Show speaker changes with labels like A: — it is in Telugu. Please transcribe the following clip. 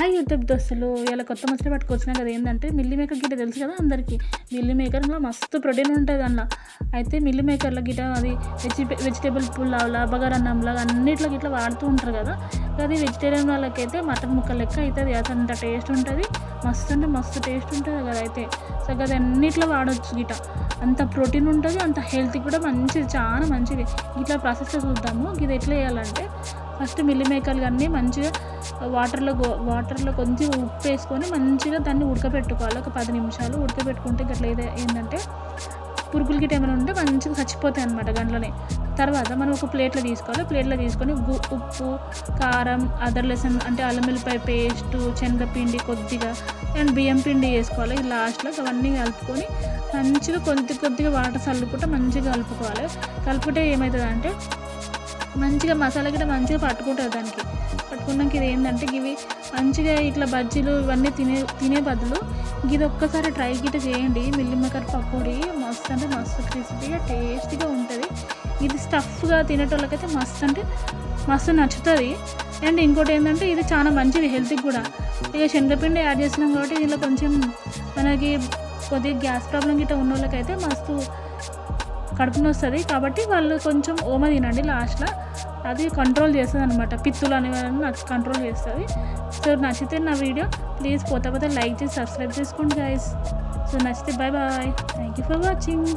A: హాయ్ యూట్యూబ్ దోస్తులు ఇలా కొత్త ముచ్చట పట్టుకొచ్చినా కదా ఏంటంటే మిల్లీ మేకర్ గిట తెలుసు కదా అందరికీ? మిల్లీ మేకర్లో మస్తు ప్రోటీన్ ఉంటుంది అందులో. అయితే మిల్లీ మేకర్లో గిట అది వెజి వెజిటేబుల్ పుల్లావులా బగారన్నంలా అన్నిట్లో గిట్ల వాడుతూ ఉంటారు కదా. అది వెజిటేరియన్ వాళ్ళకైతే మటన్ ముక్క లెక్క అవుతుంది అది అంత టేస్ట్ ఉంటుంది. మస్తు అంటే మస్తు టేస్ట్ ఉంటుంది కదా అయితే. సో అది అన్నిట్లో వాడచ్చు గిట అంత ప్రోటీన్ ఉంటుంది అంత హెల్త్ కూడా మంచిది చాలా మంచిది. ఇట్లా ప్రాసెస్లో చూద్దాము. ఇది ఎట్లా చేయాలంటే ఫస్ట్ మిల్లి మేకర్లు అన్నీ మంచిగా వాటర్లో గో- వాటర్లో కొంచెం ఉప్పు వేసుకొని మంచిగా దాన్ని ఉడకబెట్టుకోవాలి ఒక పది నిమిషాలు ఉడకబెట్టుకుంటే గట్ల ఏదే ఏంటంటే పురుగులు గిట్ట ఏమైనా ఉంటే మంచిగా చచ్చిపోతాయి అనమాట గంటలోనే తర్వాత మనం ఒక ప్లేట్లో తీసుకోవాలి. ప్లేట్లో తీసుకొని ఉప్పు కారం అదర్ లెసన్ అంటే అల్లం వెల్లిపాయ పేస్టు శనగపిండి కొద్దిగా అండ్ బియ్యం పిండి వేసుకోవాలి. లాస్ట్లో అవన్నీ కలుపుకొని మంచిగా కొద్ది కొద్దిగా వాటర్ చల్లుకుంటే మంచిగా కలుపుకోవాలి. కలుపుకుంటే ఏమవుతుంది అంటే మంచిగా మసాలా గిట్ట మంచిగా పట్టుకుంటుంది దానికి. పట్టుకున్నాక ఇది ఏంటంటే ఇవి మంచిగా ఇట్లా బజ్జీలు ఇవన్నీ తినే తినే బదులు ఇది ఒక్కసారి ట్రై గిట్ట చేయండి. మిల్లిమకర్ పకోడీ మస్తు అంటే మస్తు క్రిస్పీగా టేస్టీగా ఉంటుంది. ఇది స్టఫ్గా తినేటోళ్ళకైతే మస్తు అంటే మస్తు నచ్చుతుంది. అండ్ ఇంకోటి ఏంటంటే ఇది చాలా మంచిది హెల్త్కి కూడా. ఇక శనగపిండి యాడ్ చేసినాం కాబట్టి దీనిలో కొంచెం మనకి కొద్దిగా గ్యాస్ ప్రాబ్లం గిట్ట ఉన్న వాళ్ళకైతే మస్తు కడుపు వస్తుంది కాబట్టి వాళ్ళు కొంచెం ఓమ తినండి లాస్ట్లో. అది కంట్రోల్ చేస్తుంది అనమాట పిత్తులు అనేవాళ్ళని నాకు కంట్రోల్ చేస్తుంది. సో నచ్చితే నా వీడియో ప్లీజ్ పోతే పోతే లైక్ చేసి సబ్స్క్రైబ్ చేసుకోండి గైస్ సో నచ్చితే bye bye thank you for watching